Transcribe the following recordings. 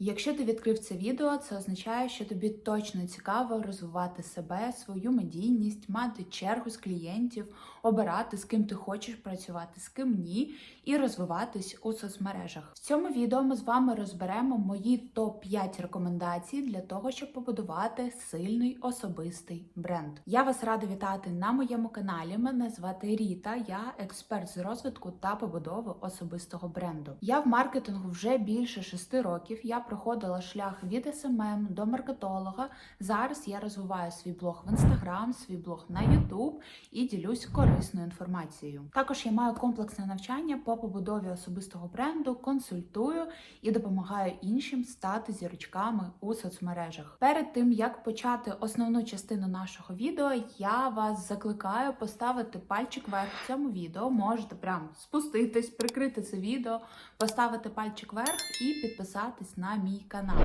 Якщо ти відкрив це відео, це означає, що тобі точно цікаво розвивати себе, свою медійність, мати чергу з клієнтів, обирати з ким ти хочеш працювати, з ким ні, і розвиватись у соцмережах. В цьому відео ми з вами розберемо мої топ 5 рекомендацій для того, щоб побудувати сильний особистий бренд. Я вас рада вітати на моєму каналі. Мене звати Ріта, я експерт з розвитку та побудови особистого бренду. Я в маркетингу вже більше 6 років. Я проходила шлях від СММ до маркетолога. Зараз я розвиваю свій блог в інстаграм, свій блог на Ютуб і ділюсь корисною інформацією. Також я маю комплексне навчання по побудові особистого бренду, консультую і допомагаю іншим стати зірочками у соцмережах. Перед тим як почати основну частину нашого відео, я вас закликаю поставити пальчик вверх в цьому відео. Можете прям спуститись, прикрити це відео, поставити пальчик вверх і підписатись на мій канал.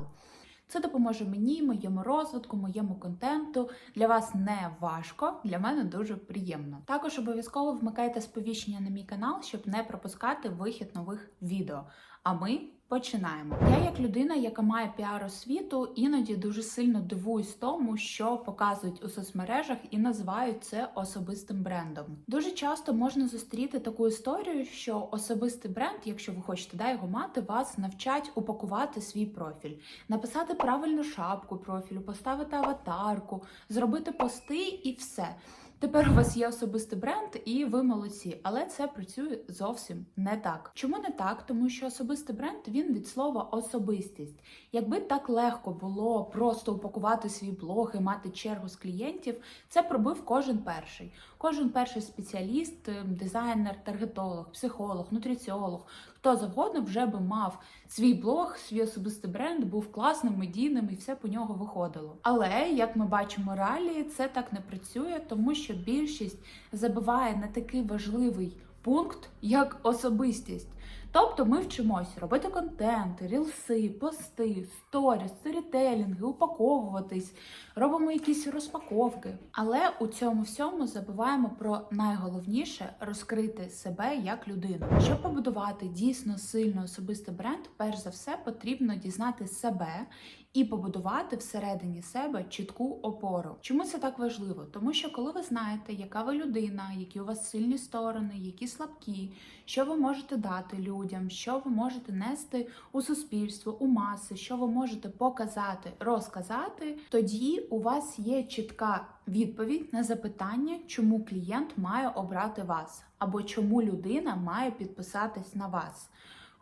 Це допоможе мені, моєму розвитку, моєму контенту. Для вас не важко, для мене дуже приємно. Також обов'язково вмикайте сповіщення на мій канал, щоб не пропускати вихід нових відео. А ми починаємо. Я, як людина, яка має піар освіту, іноді дуже сильно дивуюсь тому, що показують у соцмережах і називають це особистим брендом. Дуже часто можна зустріти таку історію, що особистий бренд, якщо ви хочете да, його мати, вас навчать упакувати свій профіль, написати правильну шапку профілю, поставити аватарку, зробити пости і все. Тепер у вас є особистий бренд, і ви молодці, але це працює зовсім не так. Чому не так? Тому що особистий бренд він від слова особистість. Якби так легко було просто упакувати свій блог і мати чергу з клієнтів, це пробив кожен перший. Кожен перший спеціаліст, ем, дизайнер, таргетолог, психолог, нутриціолог, хто завгодно вже би мав свій блог, свій особистий бренд, був класним, медійним і все по нього виходило. Але як ми бачимо реалії, це так не працює, тому що більшість забиває на такий важливий пункт, як особистість. Тобто ми вчимося робити контент, рілси, пости, сторіс, сторітелінги, упаковуватись, робимо якісь розпаковки. Але у цьому всьому забуваємо про найголовніше розкрити себе як людину. Щоб побудувати дійсно сильний особистий бренд, перш за все потрібно дізнати себе і побудувати всередині себе чітку опору. Чому це так важливо? Тому що коли ви знаєте, яка ви людина, які у вас сильні сторони, які слабкі, що ви можете дати людям, що ви можете нести у суспільство, у маси, що ви можете показати, розказати, тоді у вас є чітка відповідь на запитання, чому клієнт має обрати вас, або чому людина має підписатись на вас.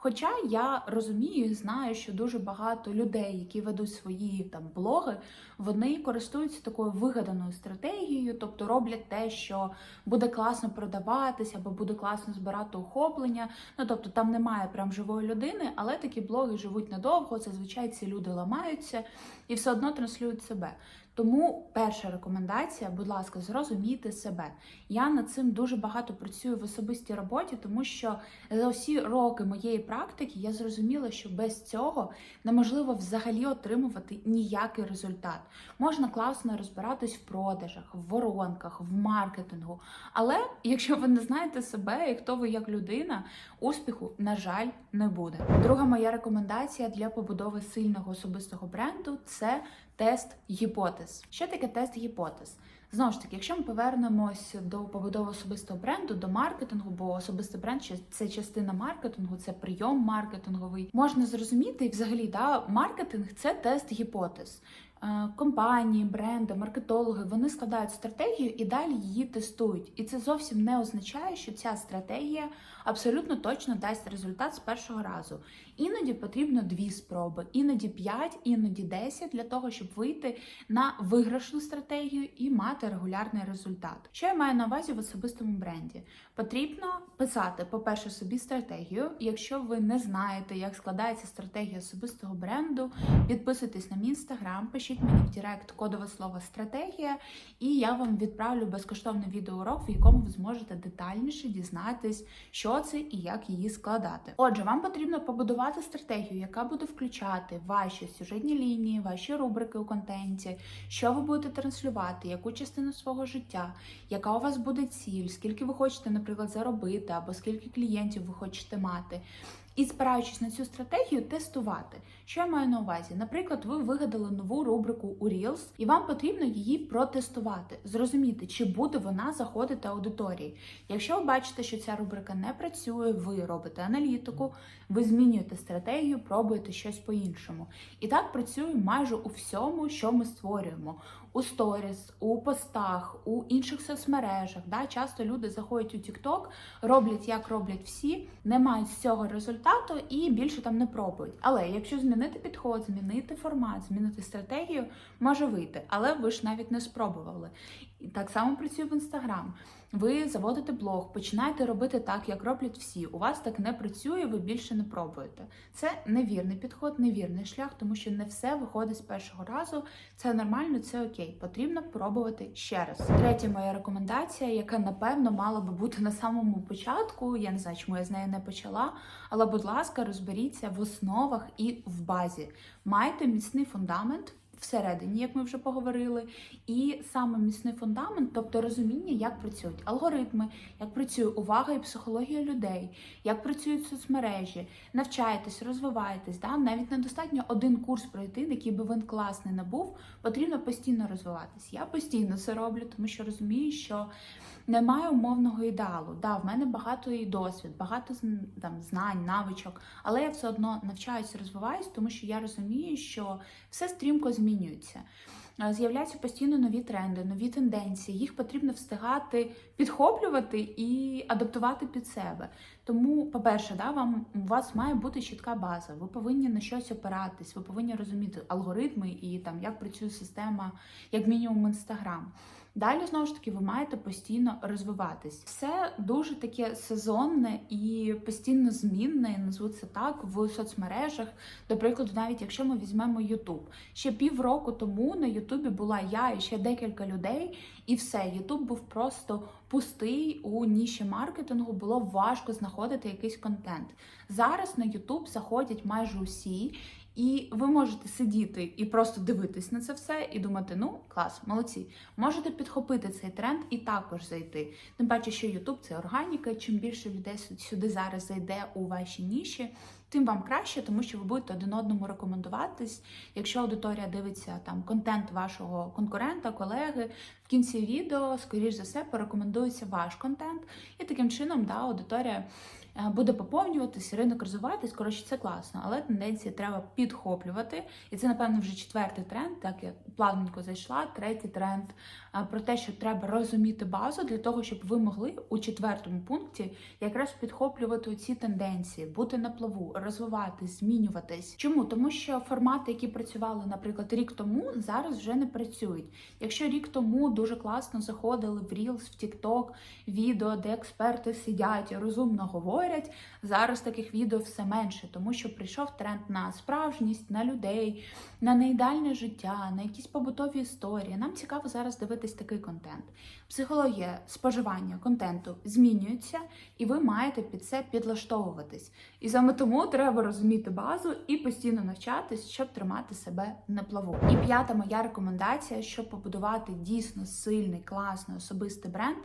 Хоча я розумію і знаю, що дуже багато людей, які ведуть свої там блоги, вони користуються такою вигаданою стратегією, тобто роблять те, що буде класно продаватися, або буде класно збирати охоплення. Ну тобто там немає прям живої людини, але такі блоги живуть надовго. Зазвичай ці люди ламаються і все одно транслюють себе. Тому перша рекомендація, будь ласка, зрозумійте себе. Я над цим дуже багато працюю в особистій роботі, тому що за усі роки моєї практики я зрозуміла, що без цього неможливо взагалі отримувати ніякий результат. Можна класно розбиратись в продажах, в воронках, в маркетингу. Але якщо ви не знаєте себе і хто ви як людина, успіху, на жаль, не буде. Друга моя рекомендація для побудови сильного особистого бренду це тест гіпотез. Що таке тест гіпотез? Знову ж таки, якщо ми повернемось до побудови особистого бренду, до маркетингу, бо особистий бренд це частина маркетингу, це прийом маркетинговий, можна зрозуміти, і взагалі да, маркетинг це тест гіпотез. Е, Компанії, бренди, маркетологи вони складають стратегію і далі її тестують. І це зовсім не означає, що ця стратегія абсолютно точно дасть результат з першого разу. Іноді потрібно дві спроби, іноді п'ять, іноді десять для того, щоб вийти на виграшну стратегію і мати регулярний результат. Що я маю на увазі в особистому бренді? Потрібно писати, по-перше, собі стратегію. Якщо ви не знаєте, як складається стратегія особистого бренду, підписуйтесь на мій інстаграм, пишіть мені в Директ кодове слово стратегія, і я вам відправлю безкоштовний відеоурок, в якому ви зможете детальніше дізнатись, що це і як її складати. Отже, вам потрібно побудувати стратегію, яка буде включати ваші сюжетні лінії, ваші рубрики у контенті, що ви будете транслювати, яку частину свого життя, яка у вас буде ціль, скільки ви хочете, наприклад, заробити, або скільки клієнтів ви хочете мати. І спираючись на цю стратегію, тестувати, Що я маю на увазі? Наприклад, ви вигадали нову рубрику у Reels, і вам потрібно її протестувати, зрозуміти, чи буде вона заходити аудиторії. Якщо ви бачите, що ця рубрика не працює, ви робите аналітику, ви змінюєте стратегію, пробуєте щось по-іншому. І так працює майже у всьому, що ми створюємо. У сторіс, у постах, у інших соцмережах. Да? Часто люди заходять у TikTok, роблять, як роблять всі, не мають цього результату і більше там не пробують. Але якщо змінити підход, змінити формат, змінити стратегію, може вийти. Але ви ж навіть не спробували. Так само працює в інстаграм. Ви заводите блог, починаєте робити так, як роблять всі. У вас так не працює, ви більше не пробуєте. Це невірний підход, невірний шлях, тому що не все виходить з першого разу. Це нормально, це окей. Потрібно пробувати ще раз. Третя моя рекомендація, яка напевно мала би бути на самому початку. Я не знаю, чому я з нею не почала. Але, будь ласка, розберіться в основах і в базі. Майте міцний фундамент. Всередині, як ми вже поговорили, і саме міцний фундамент, тобто розуміння, як працюють алгоритми, як працює увага і психологія людей, як працюють соцмережі, навчаєтесь, розвиваєтесь. Да? Навіть недостатньо один курс пройти, який би він класний не був, потрібно постійно розвиватись. Я постійно це роблю, тому що розумію, що немає умовного ідеалу. Да, в мене багато і досвід, багато там знань, навичок, але я все одно навчаюся, розвиваюсь, тому що я розумію, що все стрімко змінюється. З'являються постійно нові тренди, нові тенденції. Їх потрібно встигати підхоплювати і адаптувати під себе. Тому, по-перше, да, вам у вас має бути чітка база. Ви повинні на щось опиратись, ви повинні розуміти алгоритми і там як працює система, як мінімум інстаграм. Далі, знову ж таки, ви маєте постійно розвиватись. Все дуже таке сезонне і постійно змінне, назву це так, в соцмережах. До прикладу, навіть якщо ми візьмемо Ютуб. Ще півроку тому на Ютубі була я і ще декілька людей, і все, Ютуб був просто пустий у ніші маркетингу, було важко знаходити якийсь контент. Зараз на Ютуб заходять майже усі. І ви можете сидіти і просто дивитись на це все і думати, ну клас, молодці. Можете підхопити цей тренд і також зайти. Тим паче, що YouTube – це органіка. Чим більше людей сюди зараз зайде у ваші ніші, тим вам краще, тому що ви будете один одному рекомендуватись. Якщо аудиторія дивиться там контент вашого конкурента, колеги, в кінці відео, скоріш за все, порекомендується ваш контент, і таким чином да, аудиторія. Е, буде поповнюватись, ринок розвиватись. Коротше, це класно, але тенденції треба підхоплювати. І це, напевно, вже четвертий тренд. Так я плавненько зайшла. Третій тренд е, про те, що треба розуміти базу для того, щоб ви могли у четвертому пункті якраз підхоплювати ці тенденції, бути на плаву, розвиватись, змінюватись. Чому? Тому що формати, які працювали, наприклад, рік тому, зараз вже не працюють. Якщо рік тому дуже класно заходили в Reels, в TikTok, відео, де експерти сидять розумно говорять говорять. Зараз таких відео все менше, тому що прийшов тренд на справжність, на людей, на неідеальне життя, на якісь побутові історії. Нам цікаво зараз дивитись такий контент. Психологія споживання контенту змінюється, і ви маєте під це підлаштовуватись. І саме тому треба розуміти базу і постійно навчатись, щоб тримати себе на плаву. І п'ята моя рекомендація, щоб побудувати дійсно сильний, класний особистий бренд.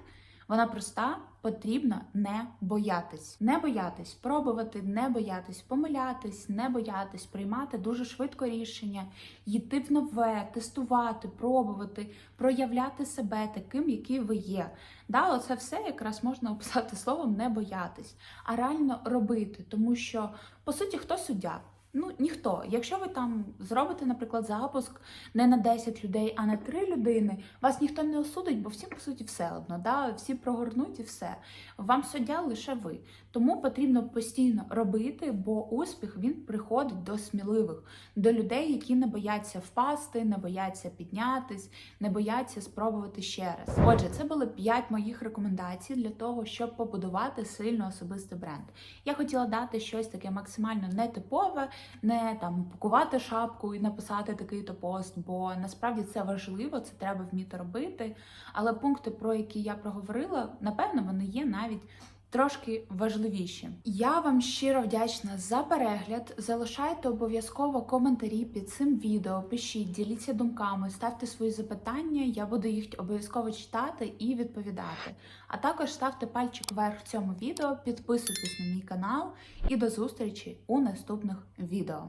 Вона проста, потрібно не боятись. Не боятись пробувати, не боятись помилятись, не боятись приймати дуже швидко рішення, йти в нове, тестувати, пробувати, проявляти себе таким, який ви є. Да, Оце все якраз можна описати словом не боятись, а реально робити, тому що по суті хто суддя? Ну, ніхто. Якщо ви там зробите, наприклад, запуск не на 10 людей, а на 3 людини, вас ніхто не осудить, бо всім, по суті, все одно. Да? Всі прогорнуть і все. Вам суддя лише ви. Тому потрібно постійно робити, бо успіх він приходить до сміливих, до людей, які не бояться впасти, не бояться піднятись, не бояться спробувати ще раз. Отже, це були 5 моїх рекомендацій для того, щоб побудувати сильно особистий бренд. Я хотіла дати щось таке максимально нетипове не там пакувати шапку і написати такий то пост, бо насправді це важливо, це треба вміти робити. Але пункти, про які я проговорила, напевно, вони є навіть. Трошки важливіші. Я вам щиро вдячна за перегляд. Залишайте обов'язково коментарі під цим відео. Пишіть, діліться думками, ставте свої запитання. Я буду їх обов'язково читати і відповідати. А також ставте пальчик вверх цьому відео, підписуйтесь на мій канал і до зустрічі у наступних відео.